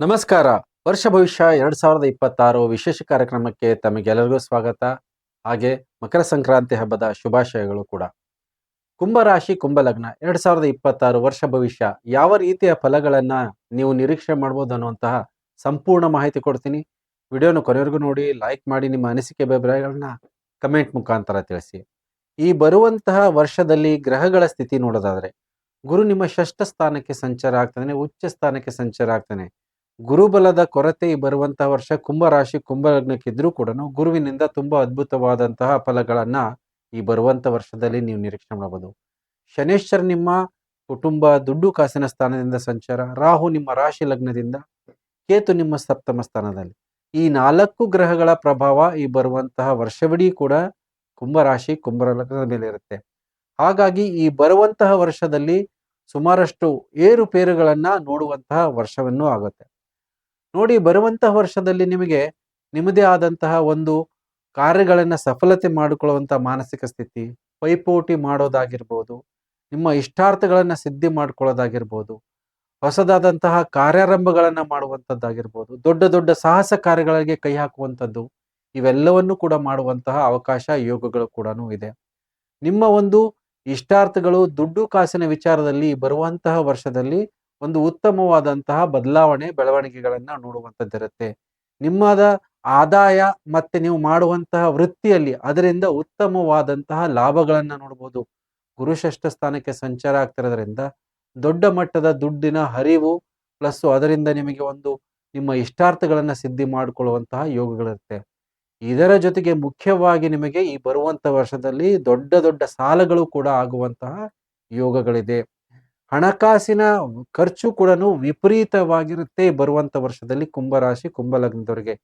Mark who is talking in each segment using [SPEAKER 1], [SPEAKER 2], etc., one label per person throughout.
[SPEAKER 1] ನಮಸ್ಕಾರ. ವರ್ಷ ಭವಿಷ್ಯ ಎರಡ್ ಸಾವಿರದ ಇಪ್ಪತ್ತಾರು ವಿಶೇಷ ಕಾರ್ಯಕ್ರಮಕ್ಕೆ ತಮಗೆಲ್ಲರಿಗೂ ಸ್ವಾಗತ. ಹಾಗೆ ಮಕರ ಸಂಕ್ರಾಂತಿ ಹಬ್ಬದ ಶುಭಾಶಯಗಳು ಕೂಡ. ಕುಂಭರಾಶಿ ಕುಂಭಲಗ್ನ ಎರಡ್ ಸಾವಿರದ ಇಪ್ಪತ್ತಾರು ವರ್ಷ ಭವಿಷ್ಯ ಯಾವ ರೀತಿಯ ಫಲಗಳನ್ನ ನೀವು ನಿರೀಕ್ಷೆ ಮಾಡ್ಬೋದು ಅನ್ನುವಂತಹ ಸಂಪೂರ್ಣ ಮಾಹಿತಿ ಕೊಡ್ತೀನಿ. ವಿಡಿಯೋನ ಕೊನೆವರೆಗೂ ನೋಡಿ, ಲೈಕ್ ಮಾಡಿ, ನಿಮ್ಮ ಅನಿಸಿಕೆ ಅಭಿಪ್ರಾಯಗಳನ್ನ ಕಮೆಂಟ್ ಮುಖಾಂತರ ತಿಳಿಸಿ. ಈ ಬರುವಂತಹ ವರ್ಷದಲ್ಲಿ ಗ್ರಹಗಳ ಸ್ಥಿತಿ ನೋಡೋದಾದ್ರೆ, ಗುರು ನಿಮ್ಮ ಷಷ್ಠ ಸ್ಥಾನಕ್ಕೆ ಸಂಚಾರ ಆಗ್ತಾನೆ, ಉಚ್ಚ ಸ್ಥಾನಕ್ಕೆ ಸಂಚಾರ ಆಗ್ತಾನೆ. ಗುರುಬಲದ ಕೊರತೆ ಬರುವಂತಹ ವರ್ಷ ಕುಂಭರಾಶಿ ಕುಂಭಲಗ್ನಕ್ಕಿದ್ರೂ ಕೂಡ ಗುರುವಿನಿಂದ ತುಂಬಾ ಅದ್ಭುತವಾದಂತಹ ಫಲಗಳನ್ನ ಈ ಬರುವಂತ ವರ್ಷದಲ್ಲಿ ನೀವು ನಿರೀಕ್ಷೆ ಮಾಡಬಹುದು ಶನೇಶ್ವರ್ ನಿಮ್ಮ ಕುಟುಂಬ ದುಡ್ಡು ಕಾಸಿನ ಸ್ಥಾನದಿಂದ ಸಂಚಾರ, ರಾಹು ನಿಮ್ಮ ರಾಶಿ ಲಗ್ನದಿಂದ, ಕೇತು ನಿಮ್ಮ ಸಪ್ತಮ ಸ್ಥಾನದಲ್ಲಿ. ಈ ನಾಲ್ಕು ಗ್ರಹಗಳ ಪ್ರಭಾವ ಈ ಬರುವಂತಹ ವರ್ಷವಿಡೀ ಕೂಡ ಕುಂಭರಾಶಿ ಕುಂಭಲಗ್ನದ ಮೇಲೆ ಇರುತ್ತೆ. ಹಾಗಾಗಿ ಈ ಬರುವಂತಹ ವರ್ಷದಲ್ಲಿ ಸುಮಾರಷ್ಟು ಏರುಪೇರುಗಳನ್ನ ನೋಡುವಂತಹ ವರ್ಷವನ್ನು ಆಗುತ್ತೆ. ನೋಡಿ ಬರುವಂತಹ ವರ್ಷದಲ್ಲಿ ನಿಮಗೆ ನಿಮ್ಮದೇ ಆದಂತಹ ಒಂದು ಕಾರ್ಯಗಳನ್ನ ಸಫಲತೆ ಮಾಡಿಕೊಳ್ಳುವಂತ ಮಾನಸಿಕ ಸ್ಥಿತಿ, ಪೈಪೋಟಿ ಮಾಡೋದಾಗಿರ್ಬೋದು, ನಿಮ್ಮ ಇಷ್ಟಾರ್ಥಗಳನ್ನ ಸಿದ್ಧಿ ಮಾಡ್ಕೊಳ್ಳೋದಾಗಿರ್ಬೋದು, ಹೊಸದಾದಂತಹ ಕಾರ್ಯಾರಂಭಗಳನ್ನ ಮಾಡುವಂಥದ್ದಾಗಿರ್ಬೋದು ದೊಡ್ಡ ದೊಡ್ಡ ಸಾಹಸ ಕಾರ್ಯಗಳಿಗೆ ಕೈ ಹಾಕುವಂಥದ್ದು ಇವೆಲ್ಲವನ್ನು ಕೂಡ ಮಾಡುವಂತಹ ಅವಕಾಶ ಯೋಗಗಳು ಕೂಡ ಇದೆ. ನಿಮ್ಮ ಒಂದು ಇಷ್ಟಾರ್ಥಗಳು, ದುಡ್ಡು ಕಾಸಿನ ವಿಚಾರದಲ್ಲಿ ಬರುವಂತಹ ವರ್ಷದಲ್ಲಿ ಒಂದು ಉತ್ತಮವಾದಂತಹ ಬದಲಾವಣೆ ಬೆಳವಣಿಗೆಗಳನ್ನ ನೋಡುವಂಥದ್ದಿರುತ್ತೆ ನಿಮ್ಮದ ಆದಾಯ ಮತ್ತೆ ನೀವು ಮಾಡುವಂತಹ ವೃತ್ತಿಯಲ್ಲಿ ಅದರಿಂದ ಉತ್ತಮವಾದಂತಹ ಲಾಭಗಳನ್ನ ನೋಡ್ಬೋದು. ಗುರುಷಷ್ಠ ಸ್ಥಾನಕ್ಕೆ ಸಂಚಾರ ಆಗ್ತಿರೋದ್ರಿಂದ ದೊಡ್ಡ ಮಟ್ಟದ ದುಡ್ಡಿನ ಹರಿವು ಪ್ಲಸ್ ಅದರಿಂದ ನಿಮಗೆ ಒಂದು ನಿಮ್ಮ ಇಷ್ಟಾರ್ಥಗಳನ್ನ ಸಿದ್ಧಿ ಮಾಡಿಕೊಳ್ಳುವಂತಹ ಯೋಗಗಳಿರುತ್ತೆ. ಇದರ ಜೊತೆಗೆ ಮುಖ್ಯವಾಗಿ ನಿಮಗೆ ಈ ಬರುವಂತ ವರ್ಷದಲ್ಲಿ ದೊಡ್ಡ ದೊಡ್ಡ ಸಾಲಗಳು ಕೂಡ ಆಗುವಂತಹ ಯೋಗಗಳಿದೆ. ಹಣಕಾಸಿನ ಖರ್ಚು ಕೂಡ ವಿಪರೀತವಾಗಿರುತ್ತೆ ಬರುವಂತ ವರ್ಷದಲ್ಲಿ ಕುಂಭರಾಶಿ, ಕುಂಭಲಗ್ನದವರಿಗೆ.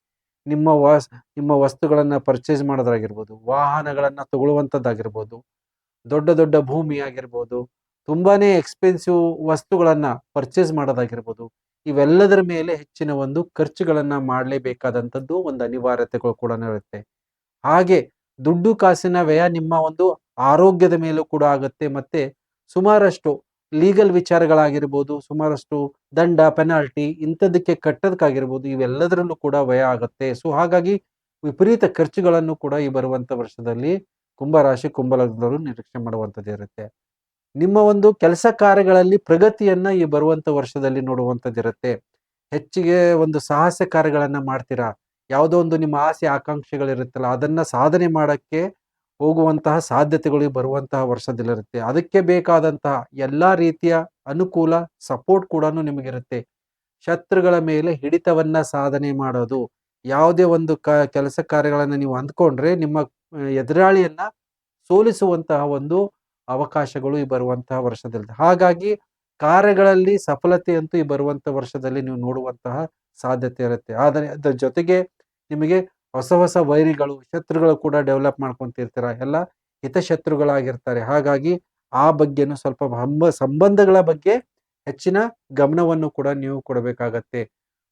[SPEAKER 1] ನಿಮ್ಮ ವಾಸ್, ನಿಮ್ಮ ವಸ್ತುಗಳನ್ನು ಪರ್ಚೇಸ್ ಮಾಡೋದಾಗಿರ್ಬೋದು ವಾಹನಗಳನ್ನು ತಗೊಳ್ಳುವಂಥದ್ದಾಗಿರ್ಬೋದು ದೊಡ್ಡ ದೊಡ್ಡ ಭೂಮಿ ಆಗಿರ್ಬೋದು ತುಂಬಾನೇ ಎಕ್ಸ್ಪೆನ್ಸಿವ್ ವಸ್ತುಗಳನ್ನು ಪರ್ಚೇಸ್ ಮಾಡೋದಾಗಿರ್ಬೋದು, ಇವೆಲ್ಲದರ ಮೇಲೆ ಹೆಚ್ಚಿನ ಒಂದು ಖರ್ಚುಗಳನ್ನು ಮಾಡಲೇಬೇಕಾದಂಥದ್ದು ಒಂದು ಅನಿವಾರ್ಯತೆಗಳು ಕೂಡ ಇರುತ್ತೆ. ಹಾಗೆ ದುಡ್ಡು ಕಾಸಿನ ವ್ಯಯ ನಿಮ್ಮ ಒಂದು ಆರೋಗ್ಯದ ಮೇಲೂ ಕೂಡ ಆಗುತ್ತೆ, ಮತ್ತೆ ಸುಮಾರಷ್ಟು ಲೀಗಲ್ ವಿಚಾರಗಳಾಗಿರ್ಬೋದು, ಸುಮಾರಷ್ಟು ದಂಡ ಪೆನಾಲ್ಟಿ ಇಂಥದಕ್ಕೆ ಕಟ್ಟೋದಕ್ಕಾಗಿರ್ಬೋದು, ಇವೆಲ್ಲದರಲ್ಲೂ ಕೂಡ ವ್ಯಯ ಆಗುತ್ತೆ. ಸೊ ಹಾಗಾಗಿ ವಿಪರೀತ ಖರ್ಚುಗಳನ್ನು ಕೂಡ ಈ ಬರುವಂಥ ವರ್ಷದಲ್ಲಿ ಕುಂಭರಾಶಿ ಕುಂಭಲಗ್ನವರು ನಿರೀಕ್ಷೆ ಮಾಡುವಂಥದ್ದು ಇರುತ್ತೆ. ನಿಮ್ಮ ಒಂದು ಕೆಲಸ ಕಾರ್ಯಗಳಲ್ಲಿ ಪ್ರಗತಿಯನ್ನ ಈ ಬರುವಂಥ ವರ್ಷದಲ್ಲಿ ನೋಡುವಂಥದ್ದಿರುತ್ತೆ ಹೆಚ್ಚಿಗೆ ಒಂದು ಸಾಹಸ ಕಾರ್ಯಗಳನ್ನು ಮಾಡ್ತೀರಾ? ಯಾವುದೋ ಒಂದು ನಿಮ್ಮ ಆಸೆ, ಆಕಾಂಕ್ಷೆಗಳಿರುತ್ತಲ್ಲ, ಅದನ್ನ ಸಾಧನೆ ಮಾಡಕ್ಕೆ ಹೋಗುವಂತಹ ಸಾಧ್ಯತೆಗಳು ಬರುವಂತಹ ವರ್ಷದಲ್ಲಿರುತ್ತೆ. ಅದಕ್ಕೆ ಬೇಕಾದಂತಹ ಎಲ್ಲ ರೀತಿಯ ಅನುಕೂಲ, ಸಪೋರ್ಟ್ ಕೂಡ ನಿಮಗಿರುತ್ತೆ. ಶತ್ರುಗಳ ಮೇಲೆ ಹಿಡಿತವನ್ನ ಸಾಧನೆ ಮಾಡೋದು, ಯಾವುದೇ ಒಂದು ಕ, ಕೆಲಸ ಕಾರ್ಯಗಳನ್ನು ನೀವು ಅಂದ್ಕೊಂಡ್ರೆ ನಿಮ್ಮ ಎದುರಾಳಿಯನ್ನು ಸೋಲಿಸುವಂತಹ ಒಂದು ಅವಕಾಶಗಳು ಈ ಬರುವಂತಹ ವರ್ಷದಲ್ಲಿ ಹಾಗಾಗಿ ಕಾರ್ಯಗಳಲ್ಲಿ ಸಫಲತೆ ಅಂತೂ ಈ ಬರುವಂತ ವರ್ಷದಲ್ಲಿ ನೀವು ನೋಡುವಂತಹ ಸಾಧ್ಯತೆ ಇರುತ್ತೆ. ಆದರೆ ಅದರ ಜೊತೆಗೆ ನಿಮಗೆ ಹೊಸ ಹೊಸ ವೈರಿಗಳು, ಶತ್ರುಗಳು ಕೂಡ ಡೆವಲಪ್ ಮಾಡ್ಕೊತಿರ್ತೀರ. ಎಲ್ಲ ಹಿತಶತ್ರುಗಳಾಗಿರ್ತಾರೆ. ಹಾಗಾಗಿ ಆ ಬಗ್ಗೆನೂ ಸ್ವಲ್ಪ ಸಂಬಂಧಗಳ ಬಗ್ಗೆ ಹೆಚ್ಚಿನ ಗಮನವನ್ನು ಕೂಡ ನೀವು ಕೊಡಬೇಕಾಗತ್ತೆ.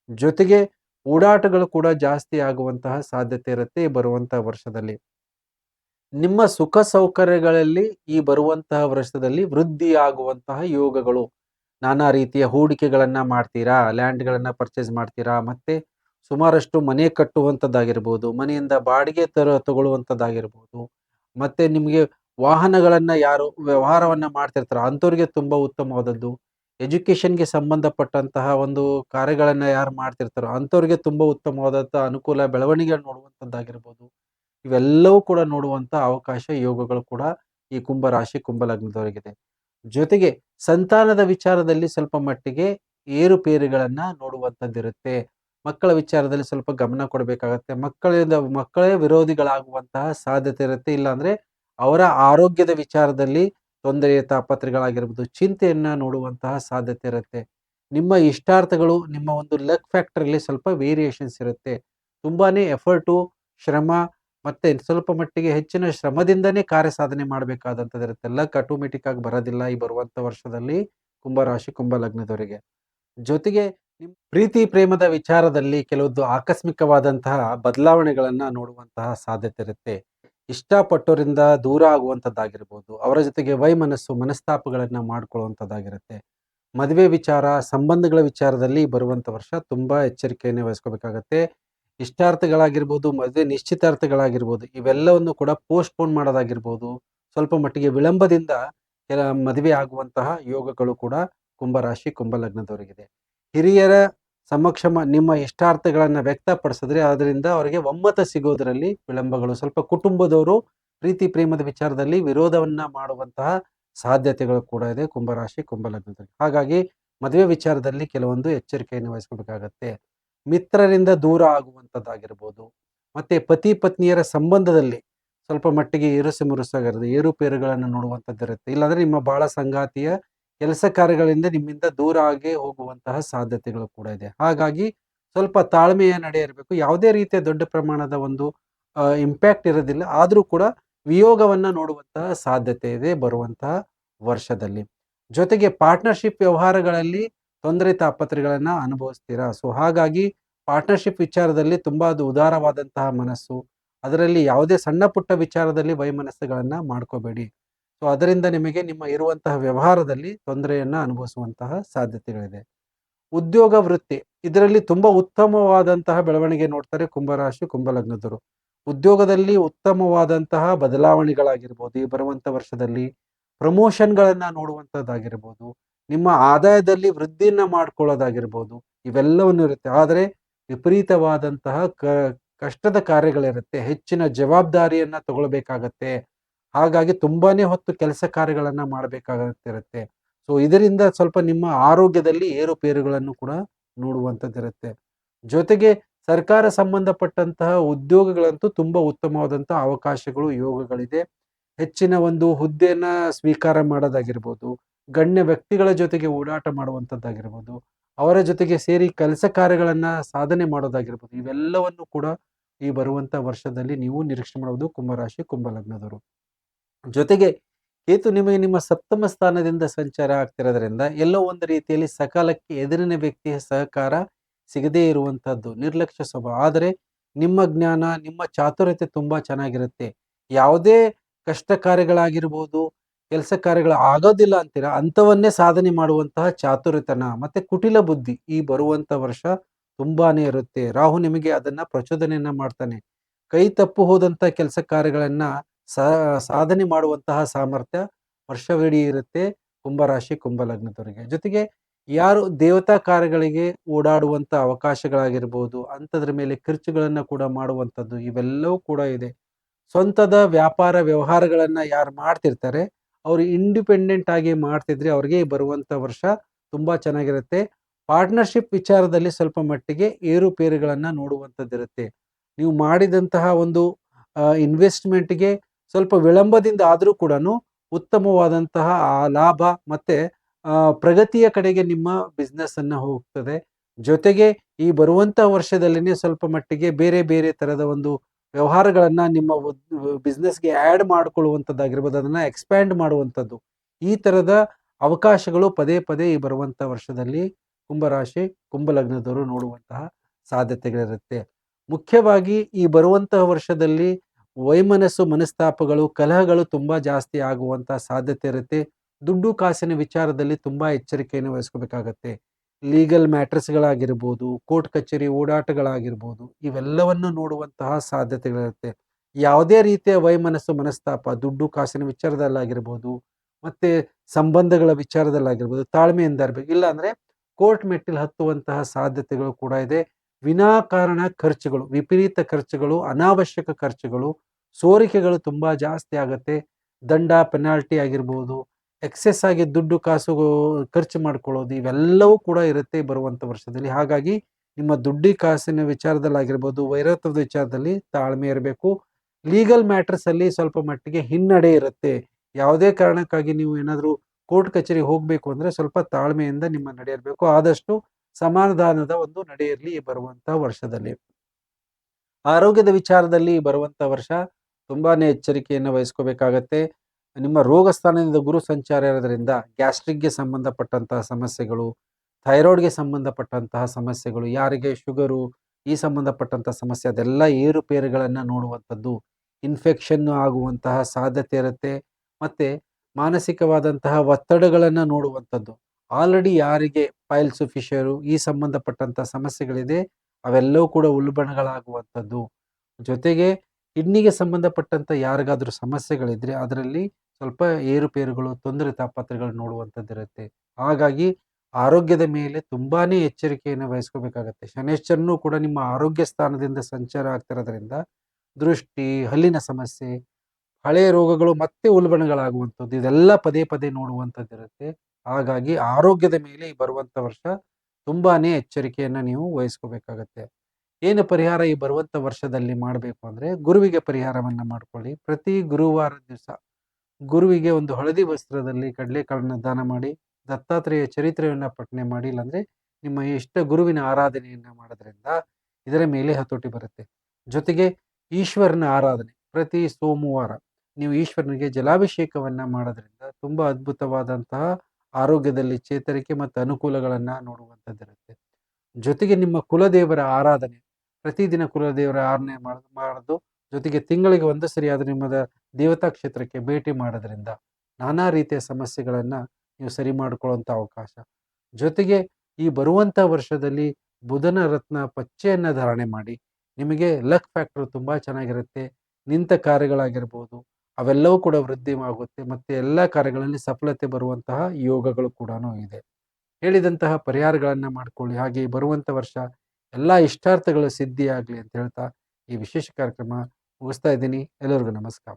[SPEAKER 1] ಜೊತೆಗೆ ಓಡಾಟಗಳು ಕೂಡ ಜಾಸ್ತಿ ಆಗುವಂತಹ ಸಾಧ್ಯತೆ ಇರುತ್ತೆ ಬರುವಂತಹ ವರ್ಷದಲ್ಲಿ. ನಿಮ್ಮ ಸುಖ ಸೌಕರ್ಯಗಳಲ್ಲಿ ಈ ಬರುವಂತಹ ವರ್ಷದಲ್ಲಿ ವೃದ್ಧಿ ಆಗುವಂತಹ ಯೋಗಗಳು. ನಾನಾ ರೀತಿಯ ಹೂಡಿಕೆಗಳನ್ನ ಮಾಡ್ತೀರಾ? ಲ್ಯಾಂಡ್ಗಳನ್ನ ಪರ್ಚೇಸ್ ಮಾಡ್ತೀರಾ? ಮತ್ತೆ ಸುಮಾರಷ್ಟು ಮನೆ ಕಟ್ಟುವಂಥದ್ದಾಗಿರ್ಬೋದು ಮನೆಯಿಂದ ಬಾಡಿಗೆ ತರ ತಗೊಳ್ಳುವಂಥದ್ದಾಗಿರ್ಬೋದು ಮತ್ತು ನಿಮಗೆ ವಾಹನಗಳನ್ನು ಯಾರು ವ್ಯವಹಾರವನ್ನು ಮಾಡ್ತಿರ್ತಾರೋ, ಅಂಥವ್ರಿಗೆ ತುಂಬ ಉತ್ತಮವಾದದ್ದು. ಎಜುಕೇಷನ್ಗೆ ಸಂಬಂಧಪಟ್ಟಂತಹ ಒಂದು ಕಾರ್ಯಗಳನ್ನು ಯಾರು ಮಾಡ್ತಿರ್ತಾರೋ, ಅಂಥವ್ರಿಗೆ ತುಂಬ ಉತ್ತಮವಾದಂಥ ಅನುಕೂಲ ಬೆಳವಣಿಗೆ ನೋಡುವಂಥದ್ದಾಗಿರ್ಬೋದು ಇವೆಲ್ಲವೂ ಕೂಡ ನೋಡುವಂಥ ಅವಕಾಶ, ಯೋಗಗಳು ಕೂಡ ಈ ಕುಂಭ ರಾಶಿ, ಕುಂಭ ಲಗ್ನದವರಿಗಿದೆ. ಜೊತೆಗೆ ಸಂತಾನದ ವಿಚಾರದಲ್ಲಿ ಸ್ವಲ್ಪ ಮಟ್ಟಿಗೆ ಏರುಪೇರುಗಳನ್ನು ನೋಡುವಂಥದ್ದಿರುತ್ತೆ. ಮಕ್ಕಳ ವಿಚಾರದಲ್ಲಿ ಸ್ವಲ್ಪ ಗಮನ ಕೊಡಬೇಕಾಗತ್ತೆ. ಮಕ್ಕಳಿಂದ, ಮಕ್ಕಳೇ ವಿರೋಧಿಗಳಾಗುವಂತಹ ಸಾಧ್ಯತೆ ಇರುತ್ತೆ. ಇಲ್ಲಾಂದ್ರೆ ಅವರ ಆರೋಗ್ಯದ ವಿಚಾರದಲ್ಲಿ ತೊಂದರೆ ತಾಪತ್ರೆಗಳಾಗಿರ್ಬೋದು ಚಿಂತೆಯನ್ನ ನೋಡುವಂತಹ ಸಾಧ್ಯತೆ ಇರುತ್ತೆ. ನಿಮ್ಮ ಇಷ್ಟಾರ್ಥಗಳು, ನಿಮ್ಮ ಒಂದು ಲಕ್ ಫ್ಯಾಕ್ಟರ್ಲಿ ಸ್ವಲ್ಪ ವೇರಿಯೇಷನ್ಸ್ ಇರುತ್ತೆ. ತುಂಬಾನೇ ಎಫರ್ಟು, ಶ್ರಮ ಮತ್ತೆ ಸ್ವಲ್ಪ ಮಟ್ಟಿಗೆ ಹೆಚ್ಚಿನ ಶ್ರಮದಿಂದನೇ ಕಾರ್ಯ ಸಾಧನೆ ಮಾಡಬೇಕಾದಂಥದ್ದು ಇರುತ್ತೆ. ಲಕ್ ಆಟೋಮೆಟಿಕ್ ಆಗಿ ಬರೋದಿಲ್ಲ ಈ ಬರುವಂತ ವರ್ಷದಲ್ಲಿ ಕುಂಭ ರಾಶಿ ಕುಂಭ ಲಗ್ನದವರಿಗೆ ಜೊತೆಗೆ ಪ್ರೀತಿ ಪ್ರೇಮದ ವಿಚಾರದಲ್ಲಿ ಕೆಲವೊಂದು ಆಕಸ್ಮಿಕವಾದಂತಹ ಬದಲಾವಣೆಗಳನ್ನ ನೋಡುವಂತಹ ಸಾಧ್ಯತೆ ಇರುತ್ತೆ. ಇಷ್ಟಪಟ್ಟೋರಿಂದ ದೂರ ಆಗುವಂಥದ್ದಾಗಿರ್ಬೋದು, ಅವರ ಜೊತೆಗೆ ವೈಮನಸ್ಸು, ಮನಸ್ತಾಪಗಳನ್ನ ಮಾಡ್ಕೊಳ್ಳುವಂಥದ್ದಾಗಿರುತ್ತೆ. ಮದುವೆ ವಿಚಾರ, ಸಂಬಂಧಗಳ ವಿಚಾರದಲ್ಲಿ ಬರುವಂಥ ವರ್ಷ ತುಂಬ ಎಚ್ಚರಿಕೆಯನ್ನು ವಹಿಸ್ಕೋಬೇಕಾಗತ್ತೆ. ಇಷ್ಟಾರ್ಥಗಳಾಗಿರ್ಬೋದು, ಮದುವೆ ನಿಶ್ಚಿತಾರ್ಥಗಳಾಗಿರ್ಬೋದು, ಇವೆಲ್ಲವನ್ನು ಕೂಡ ಪೋಸ್ಟ್ಪೋನ್ ಮಾಡೋದಾಗಿರ್ಬೋದು, ಸ್ವಲ್ಪ ಮಟ್ಟಿಗೆ ವಿಳಂಬದಿಂದ ಕೆಲ ಮದುವೆ ಆಗುವಂತಹ ಯೋಗಗಳು ಕೂಡ ಕುಂಭರಾಶಿ ಕುಂಭ ಲಗ್ನದವರಿಗಿದೆ ಹಿರಿಯರ ಸಮಕ್ಷಮ ನಿಮ್ಮ ಇಷ್ಟಾರ್ಥಗಳನ್ನು ವ್ಯಕ್ತಪಡಿಸಿದ್ರೆ ಅದರಿಂದ ಅವರಿಗೆ ಒಮ್ಮತ ಸಿಗೋದರಲ್ಲಿ ವಿಳಂಬಗಳು. ಸ್ವಲ್ಪ ಕುಟುಂಬದವರು ಪ್ರೀತಿ, ಪ್ರೇಮದ ವಿಚಾರದಲ್ಲಿ ವಿರೋಧವನ್ನ ಮಾಡುವಂತಹ ಸಾಧ್ಯತೆಗಳು ಕೂಡ ಇದೆ. ಕುಂಭರಾಶಿ ಕುಂಭ ಲಗ್ನದಲ್ಲಿ ಹಾಗಾಗಿ ಮದುವೆ ವಿಚಾರದಲ್ಲಿ ಕೆಲವೊಂದು ಎಚ್ಚರಿಕೆಯನ್ನು ವಹಿಸ್ಕೊಳ್ಬೇಕಾಗತ್ತೆ ಮಿತ್ರರಿಂದ ದೂರ ಆಗುವಂಥದ್ದಾಗಿರ್ಬೋದು. ಮತ್ತೆ ಪತಿ, ಪತ್ನಿಯರ ಸಂಬಂಧದಲ್ಲಿ ಸ್ವಲ್ಪ ಮಟ್ಟಿಗೆ ಏರುಸಿ ಮುರುಸಾಗಿರುತ್ತೆ ಏರುಪೇರುಗಳನ್ನು ನೋಡುವಂಥದ್ದಿರುತ್ತೆ. ಇಲ್ಲಾಂದರೆ ನಿಮ್ಮ ಬಾಳ ಸಂಗಾತಿಯ ಕೆಲಸ ಕಾರ್ಯಗಳಿಂದ ನಿಮ್ಮಿಂದ ದೂರ ಆಗೇ ಹೋಗುವಂತಹ ಸಾಧ್ಯತೆಗಳು ಕೂಡ ಇದೆ. ಹಾಗಾಗಿ ಸ್ವಲ್ಪ ತಾಳ್ಮೆಯ ನಡೆ ಇರಬೇಕು. ಯಾವುದೇ ರೀತಿಯ ದೊಡ್ಡ ಪ್ರಮಾಣದ ಒಂದು ಇಂಪ್ಯಾಕ್ಟ್ ಇರೋದಿಲ್ಲ. ಆದರೂ ಕೂಡ ವಿಯೋಗವನ್ನ ನೋಡುವಂತಹ ಸಾಧ್ಯತೆ ಇದೆ ಬರುವಂತಹ ವರ್ಷದಲ್ಲಿ. ಜೊತೆಗೆ ಪಾರ್ಟ್ನರ್ಶಿಪ್ ವ್ಯವಹಾರಗಳಲ್ಲಿ ತೊಂದರೆ ತಾಪತ್ರೆಗಳನ್ನ ಅನುಭವಿಸ್ತೀರಾ? ಸೊ ಹಾಗಾಗಿ ಪಾರ್ಟ್ನರ್ಶಿಪ್ ವಿಚಾರದಲ್ಲಿ ತುಂಬಾ ಅದು ಉದಾರವಾದಂತಹ ಮನಸ್ಸು. ಅದರಲ್ಲಿ ಯಾವುದೇ ಸಣ್ಣ ಪುಟ್ಟ ವಿಚಾರದಲ್ಲಿ ವೈಮನಸ್ಸುಗಳನ್ನ ಮಾಡ್ಕೋಬೇಡಿ. ಸೊ ಅದರಿಂದ ನಿಮಗೆ ನಿಮ್ಮ ಇರುವಂತಹ ವ್ಯವಹಾರದಲ್ಲಿ ತೊಂದರೆಯನ್ನ ಅನುಭವಿಸುವಂತಹ ಸಾಧ್ಯತೆಗಳಿದೆ. ಉದ್ಯೋಗ ವೃತ್ತಿ, ಇದರಲ್ಲಿ ತುಂಬಾ ಉತ್ತಮವಾದಂತಹ ಬೆಳವಣಿಗೆ ನೋಡ್ತಾರೆ ಕುಂಭರಾಶಿ ಕುಂಭಲಗ್ನದರು ಉದ್ಯೋಗದಲ್ಲಿ ಉತ್ತಮವಾದಂತಹ ಬದಲಾವಣೆಗಳಾಗಿರ್ಬೋದು, ಈ ಬರುವಂತ ವರ್ಷದಲ್ಲಿ ಪ್ರಮೋಷನ್ಗಳನ್ನು ನೋಡುವಂಥದ್ದಾಗಿರ್ಬೋದು, ನಿಮ್ಮ ಆದಾಯದಲ್ಲಿ ವೃದ್ಧಿಯನ್ನು ಮಾಡ್ಕೊಳ್ಳೋದಾಗಿರ್ಬೋದು, ಇವೆಲ್ಲವನ್ನು ಇರುತ್ತೆ. ಆದರೆ ವಿಪರೀತವಾದಂತಹ ಕ, ಕಷ್ಟದ ಕಾರ್ಯಗಳಿರುತ್ತೆ. ಹೆಚ್ಚಿನ ಜವಾಬ್ದಾರಿಯನ್ನು ತಗೊಳ್ಬೇಕಾಗತ್ತೆ. ಹಾಗಾಗಿ ತುಂಬಾನೇ ಹೊತ್ತು ಕೆಲಸ ಕಾರ್ಯಗಳನ್ನು ಮಾಡಬೇಕಾಗತ್ತಿರುತ್ತೆ ಸೊ ಇದರಿಂದ ಸ್ವಲ್ಪ ನಿಮ್ಮ ಆರೋಗ್ಯದಲ್ಲಿ ಏರುಪೇರುಗಳನ್ನು ಕೂಡ ನೋಡುವಂಥದ್ದಿರುತ್ತೆ. ಜೊತೆಗೆ ಸರ್ಕಾರ ಸಂಬಂಧಪಟ್ಟಂತಹ ಉದ್ಯೋಗಗಳಂತೂ ತುಂಬಾ ಉತ್ತಮವಾದಂತಹ ಅವಕಾಶಗಳು, ಯೋಗಗಳಿದೆ. ಹೆಚ್ಚಿನ ಒಂದು ಹುದ್ದೆಯನ್ನ ಸ್ವೀಕಾರ ಮಾಡೋದಾಗಿರ್ಬೋದು, ಗಣ್ಯ ವ್ಯಕ್ತಿಗಳ ಜೊತೆಗೆ ಓಡಾಟ ಮಾಡುವಂಥದ್ದಾಗಿರ್ಬೋದು, ಅವರ ಜೊತೆಗೆ ಸೇರಿ ಕೆಲಸ ಕಾರ್ಯಗಳನ್ನ ಸಾಧನೆ ಮಾಡೋದಾಗಿರ್ಬೋದು, ಇವೆಲ್ಲವನ್ನು ಕೂಡ ಈ ಬರುವಂತ ವರ್ಷದಲ್ಲಿ ನೀವು ನಿರೀಕ್ಷೆ ಮಾಡುವುದು ಕುಂಭರಾಶಿ ಕುಂಭ ಲಗ್ನದವರು ಜೊತೆಗೆ ಕೇತು ನಿಮಗೆ ನಿಮ್ಮ ಸಪ್ತಮ ಸ್ಥಾನದಿಂದ ಸಂಚಾರ ಆಗ್ತಿರೋದ್ರಿಂದ ಎಲ್ಲೋ ಒಂದು ರೀತಿಯಲ್ಲಿ ಸಕಾಲಕ್ಕೆ ಎದುರಿನ ವ್ಯಕ್ತಿಯ ಸಹಕಾರ ಸಿಗದೇ ಇರುವಂತಹದ್ದು ನಿರ್ಲಕ್ಷ್ಯ ಸ್ವಭಾವ. ಆದರೆ ನಿಮ್ಮ ಜ್ಞಾನ, ನಿಮ್ಮ ಚಾತುರ್ಯತೆ ತುಂಬಾ ಚೆನ್ನಾಗಿರುತ್ತೆ. ಯಾವುದೇ ಕಷ್ಟ ಕಾರ್ಯಗಳಾಗಿರ್ಬೋದು, ಕೆಲಸ ಕಾರ್ಯಗಳು ಆಗೋದಿಲ್ಲ ಅಂತೀರಾ, ಅಂಥವನ್ನೇ ಸಾಧನೆ ಮಾಡುವಂತಹ ಚಾತುರ್ಯತನ ಮತ್ತೆ ಕುಟಿಲ ಬುದ್ಧಿ ಈ ಬರುವಂತ ವರ್ಷ ತುಂಬಾನೇ ಇರುತ್ತೆ. ರಾಹು ನಿಮಗೆ ಅದನ್ನ ಪ್ರಚೋದನೆಯನ್ನ ಮಾಡ್ತಾನೆ. ಕೈ ತಪ್ಪು ಹೋದಂತ ಕೆಲಸ ಕಾರ್ಯಗಳನ್ನ ಸಾಧನೆ ಮಾಡುವಂತಹ ಸಾಮರ್ಥ್ಯ ವರ್ಷವಿಡೀ ಇರುತ್ತೆ ಕುಂಭರಾಶಿ ಕುಂಭ ಲಗ್ನದವರಿಗೆ ಜೊತೆಗೆ ಯಾರು ದೇವತಾ ಕಾರ್ಯಗಳಿಗೆ ಓಡಾಡುವಂಥ ಅವಕಾಶಗಳಾಗಿರ್ಬೋದು, ಅಂಥದ್ರ ಮೇಲೆ ಖರ್ಚುಗಳನ್ನು ಕೂಡ ಮಾಡುವಂಥದ್ದು ಇವೆಲ್ಲವೂ ಕೂಡ ಇದೆ. ಸ್ವಂತದ ವ್ಯಾಪಾರ ವ್ಯವಹಾರಗಳನ್ನು ಯಾರು ಮಾಡ್ತಿರ್ತಾರೆ, ಅವರು ಇಂಡಿಪೆಂಡೆಂಟ್ ಆಗಿ ಮಾಡ್ತಿದ್ರೆ ಅವ್ರಿಗೆ ಬರುವಂಥ ವರ್ಷ ತುಂಬ ಚೆನ್ನಾಗಿರುತ್ತೆ. ಪಾರ್ಟ್ನರ್ಶಿಪ್ ವಿಚಾರದಲ್ಲಿ ಸ್ವಲ್ಪ ಮಟ್ಟಿಗೆ ಏರುಪೇರುಗಳನ್ನು ನೋಡುವಂಥದ್ದಿರುತ್ತೆ. ನೀವು ಮಾಡಿದಂತಹ ಒಂದು ಇನ್ವೆಸ್ಟ್ಮೆಂಟ್ಗೆ ಸ್ವಲ್ಪ ವಿಳಂಬದಿಂದ ಆದರೂ ಕೂಡ ಉತ್ತಮವಾದಂತಹ ಆ ಲಾಭ ಮತ್ತೆ ಪ್ರಗತಿಯ ಕಡೆಗೆ ನಿಮ್ಮ ಬಿಸ್ನೆಸ್ ಅನ್ನ ಹೋಗ್ತದೆ. ಜೊತೆಗೆ ಈ ಬರುವಂತ ವರ್ಷದಲ್ಲಿನೇ ಸ್ವಲ್ಪ ಮಟ್ಟಿಗೆ ಬೇರೆ ಬೇರೆ ತರದ ಒಂದು ವ್ಯವಹಾರಗಳನ್ನ ನಿಮ್ಮ ಬಿಸ್ನೆಸ್ಗೆ ಆ್ಯಡ್ ಮಾಡಿಕೊಳ್ಳುವಂಥದ್ದಾಗಿರ್ಬೋದು ಅದನ್ನ ಎಕ್ಸ್ಪ್ಯಾಂಡ್ ಮಾಡುವಂಥದ್ದು ಈ ತರದ ಅವಕಾಶಗಳು ಪದೇ ಪದೇ ಈ ಬರುವಂತ ವರ್ಷದಲ್ಲಿ ಕುಂಭರಾಶಿ ಕುಂಭ ಲಗ್ನದವರು ನೋಡುವಂತಹ ಸಾಧ್ಯತೆಗಳಿರುತ್ತೆ. ಮುಖ್ಯವಾಗಿ ಈ ಬರುವಂತಹ ವರ್ಷದಲ್ಲಿ ವೈಮನಸ್ಸು, ಮನಸ್ತಾಪಗಳು, ಕಲಹಗಳು ತುಂಬ ಜಾಸ್ತಿ ಆಗುವಂಥ ಸಾಧ್ಯತೆ ಇರುತ್ತೆ. ದುಡ್ಡು ಕಾಸಿನ ವಿಚಾರದಲ್ಲಿ ತುಂಬ ಎಚ್ಚರಿಕೆಯನ್ನು ವಹಿಸ್ಕೋಬೇಕಾಗತ್ತೆ. ಲೀಗಲ್ ಮ್ಯಾಟ್ರಸ್ಗಳಾಗಿರ್ಬೋದು, ಕೋರ್ಟ್ ಕಚೇರಿ ಓಡಾಟಗಳಾಗಿರ್ಬೋದು, ಇವೆಲ್ಲವನ್ನು ನೋಡುವಂತಹ ಸಾಧ್ಯತೆಗಳಿರುತ್ತೆ. ಯಾವುದೇ ರೀತಿಯ ವೈಮನಸ್ಸು, ಮನಸ್ತಾಪ, ದುಡ್ಡು ಕಾಸಿನ ವಿಚಾರದಲ್ಲಾಗಿರ್ಬೋದು, ಮತ್ತೆ ಸಂಬಂಧಗಳ ವಿಚಾರದಲ್ಲಾಗಿರ್ಬೋದು ತಾಳ್ಮೆಯಿಂದ ಇರಬೇಕು ಇಲ್ಲ ಅಂದ್ರೆ ಕೋರ್ಟ್ ಮೆಟ್ಟಿಲು ಹತ್ತುವಂತಹ ಸಾಧ್ಯತೆಗಳು ಕೂಡ ಇದೆ. ವಿನಾಕಾರಣ ಖರ್ಚುಗಳು, ವಿಪರೀತ ಖರ್ಚುಗಳು, ಅನಾವಶ್ಯಕ ಖರ್ಚುಗಳು ಸೋರಿಕೆಗಳು ತುಂಬ ಜಾಸ್ತಿ ಆಗುತ್ತೆ. ದಂಡ, ಪೆನಾಲ್ಟಿ ಆಗಿರ್ಬೋದು, ಎಕ್ಸೆಸ್ ಆಗಿ ದುಡ್ಡು, ಕಾಸು ಖರ್ಚು ಮಾಡ್ಕೊಳ್ಳೋದು ಇವೆಲ್ಲವೂ ಕೂಡ ಇರುತ್ತೆ ಬರುವಂಥ ವರ್ಷದಲ್ಲಿ. ಹಾಗಾಗಿ ನಿಮ್ಮ ದುಡ್ಡಿ, ಕಾಸಿನ ವಿಚಾರದಲ್ಲಿ ಆಗಿರ್ಬೋದು ವೈರತ್ವದ ವಿಚಾರದಲ್ಲಿ ತಾಳ್ಮೆ ಇರಬೇಕು. ಲೀಗಲ್ ಅಲ್ಲಿ ಸ್ವಲ್ಪ ಮಟ್ಟಿಗೆ ಹಿನ್ನಡೆ ಇರುತ್ತೆ. ಯಾವುದೇ ಕಾರಣಕ್ಕಾಗಿ ನೀವು ಏನಾದರೂ ಕೋರ್ಟ್ ಕಚೇರಿ ಹೋಗಬೇಕು ಅಂದರೆ ಸ್ವಲ್ಪ ತಾಳ್ಮೆಯಿಂದ ನಿಮ್ಮ ನಡೆ ಇರಬೇಕು ಆದಷ್ಟು ಸಮಾಧಾನದ ಒಂದು ನಡೆಯಲ್ಲಿ ಬರುವಂಥ ವರ್ಷದಲ್ಲಿ. ಆರೋಗ್ಯದ ವಿಚಾರದಲ್ಲಿ ಬರುವಂಥ ವರ್ಷ ತುಂಬಾನೇ ಎಚ್ಚರಿಕೆಯನ್ನು ವಹಿಸ್ಕೋಬೇಕಾಗತ್ತೆ. ನಿಮ್ಮ ರೋಗ ಸ್ಥಾನದಿಂದ ಗುರು ಸಂಚಾರ ಇರೋದ್ರಿಂದ ಗ್ಯಾಸ್ಟ್ರಿಕ್ಗೆ ಸಂಬಂಧಪಟ್ಟಂತಹ ಸಮಸ್ಯೆಗಳು, ಥೈರಾಯ್ಡ್ಗೆ ಸಂಬಂಧಪಟ್ಟಂತಹ ಸಮಸ್ಯೆಗಳು, ಯಾರಿಗೆ ಶುಗರು, ಈ ಸಂಬಂಧಪಟ್ಟಂತಹ ಸಮಸ್ಯೆ, ಅದೆಲ್ಲ ಏರುಪೇರುಗಳನ್ನು ನೋಡುವಂಥದ್ದು, ಇನ್ಫೆಕ್ಷನ್ ಆಗುವಂತಹ ಸಾಧ್ಯತೆ ಇರುತ್ತೆ. ಮತ್ತು ಮಾನಸಿಕವಾದಂತಹ ಒತ್ತಡಗಳನ್ನು ನೋಡುವಂಥದ್ದು. ಆಲ್ರೆಡಿ ಯಾರಿಗೆ ಪೈಲ್ಸು ಫಿಶರು ಈ ಸಂಬಂಧಪಟ್ಟಂಥ ಸಮಸ್ಯೆಗಳಿದೆ, ಅವೆಲ್ಲವೂ ಕೂಡ ಉಲ್ಬಣಗಳಾಗುವಂಥದ್ದು. ಜೊತೆಗೆ ಕಿಡ್ನಿಗೆ ಸಂಬಂಧಪಟ್ಟಂತ ಯಾರಿಗಾದ್ರೂ ಸಮಸ್ಯೆಗಳಿದ್ರೆ ಅದರಲ್ಲಿ ಸ್ವಲ್ಪ ಏರುಪೇರುಗಳು, ತೊಂದರೆ ತಾಪತ್ರೆಗಳು ನೋಡುವಂಥದ್ದಿರುತ್ತೆ ಹಾಗಾಗಿ ಆರೋಗ್ಯದ ಮೇಲೆ ತುಂಬಾನೇ ಎಚ್ಚರಿಕೆಯನ್ನು ವಹಿಸ್ಕೋಬೇಕಾಗತ್ತೆ. ಶನೇಶ್ಚರನ್ನು ಕೂಡ ನಿಮ್ಮ ಆರೋಗ್ಯ ಸ್ಥಾನದಿಂದ ಸಂಚಾರ ಆಗ್ತಿರೋದ್ರಿಂದ ದೃಷ್ಟಿ, ಹಲ್ಲಿನ ಸಮಸ್ಯೆ ಹಳೆಯ ರೋಗಗಳು ಮತ್ತೆ ಉಲ್ಬಣಗಳಾಗುವಂಥದ್ದು, ಇದೆಲ್ಲ ಪದೇ ಪದೇ ನೋಡುವಂಥದ್ದಿರುತ್ತೆ ಹಾಗಾಗಿ ಆರೋಗ್ಯದ ಮೇಲೆ ಬರುವಂಥ ವರ್ಷ ತುಂಬಾನೇ ಎಚ್ಚರಿಕೆಯನ್ನು ನೀವು ವಹಿಸ್ಕೋಬೇಕಾಗತ್ತೆ. ಏನು ಪರಿಹಾರ ಈ ಬರುವಂಥ ವರ್ಷದಲ್ಲಿ ಮಾಡಬೇಕು ಅಂದರೆ ಗುರುವಿಗೆ ಪರಿಹಾರವನ್ನು ಮಾಡ್ಕೊಳ್ಳಿ. ಪ್ರತಿ ಗುರುವಾರ ದಿವಸ ಗುರುವಿಗೆ ಒಂದು ಹಳದಿ ವಸ್ತ್ರದಲ್ಲಿ ಕಡಲೆಕಾಳನ್ನ ದಾನ ಮಾಡಿ, ದತ್ತಾತ್ರೇಯ ಚರಿತ್ರೆಯನ್ನ ಪಠನೆ ಮಾಡಿ, ಇಲ್ಲಾಂದ್ರೆ ನಿಮ್ಮ ಇಷ್ಟ ಗುರುವಿನ ಆರಾಧನೆಯನ್ನ ಮಾಡೋದ್ರಿಂದ ಇದರ ಮೇಲೆ ಹತೋಟಿ ಬರುತ್ತೆ. ಜೊತೆಗೆ ಈಶ್ವರನ ಆರಾಧನೆ, ಪ್ರತಿ ಸೋಮವಾರ ನೀವು ಈಶ್ವರನಿಗೆ ಜಲಾಭಿಷೇಕವನ್ನ ಮಾಡೋದ್ರಿಂದ ತುಂಬಾ ಅದ್ಭುತವಾದಂತಹ ಆರೋಗ್ಯದಲ್ಲಿ ಚೇತರಿಕೆ ಮತ್ತು ಅನುಕೂಲಗಳನ್ನ ನೋಡುವಂಥದ್ದಿರುತ್ತೆ. ಜೊತೆಗೆ ನಿಮ್ಮ ಕುಲದೇವರ ಆರಾಧನೆ ಪ್ರತಿದಿನ ಕುಲದೇವರ ಆರಾಧನೆ ಮಾಡೋದು. ಜೊತೆಗೆ ತಿಂಗಳಿಗೆ ಒಂದು ಸರಿ ಆದ್ರೆ ನಿಮ್ಮದ ದೇವತಾ ಕ್ಷೇತ್ರಕ್ಕೆ ಭೇಟಿ ಮಾಡೋದ್ರಿಂದ ನಾನಾ ರೀತಿಯ ಸಮಸ್ಯೆಗಳನ್ನು ನೀವು ಸರಿ ಮಾಡಿಕೊಳ್ಳುವಂಥ ಅವಕಾಶ. ಜೊತೆಗೆ ಈ ಬರುವಂಥ ವರ್ಷದಲ್ಲಿ ಬುಧನ ರತ್ನ ಪಚ್ಚೆಯನ್ನು ಧಾರಣೆ ಮಾಡಿ. ನಿಮಗೆ ಲಕ್ ಫ್ಯಾಕ್ಟರ್ ತುಂಬ ಚೆನ್ನಾಗಿರುತ್ತೆ. ನಿಂತ ಕಾರ್ಯಗಳಾಗಿರ್ಬೋದು. ಅವೆಲ್ಲವೂ ಕೂಡ ವೃದ್ಧಿ ಆಗುತ್ತೆ. ಮತ್ತು ಎಲ್ಲ ಕಾರ್ಯಗಳಲ್ಲಿ ಸಫಲತೆ ಬರುವಂತಹ ಯೋಗಗಳು ಕೂಡ ಇದೆ. ಹೇಳಿದಂತಹ ಪರಿಹಾರಗಳನ್ನು ಮಾಡ್ಕೊಳ್ಳಿ. ಹಾಗೆ ಬರುವಂಥ ವರ್ಷ ಎಲ್ಲ ಇಷ್ಟಾರ್ಥಗಳು ಸಿದ್ಧಿಯಾಗಲಿ ಅಂತ ಹೇಳ್ತಾ ಈ ವಿಶೇಷ ಕಾರ್ಯಕ್ರಮ ಮುಗಿಸ್ತಾ ಇದ್ದೀನಿ. ಎಲ್ಲರಿಗೂ ನಮಸ್ಕಾರ.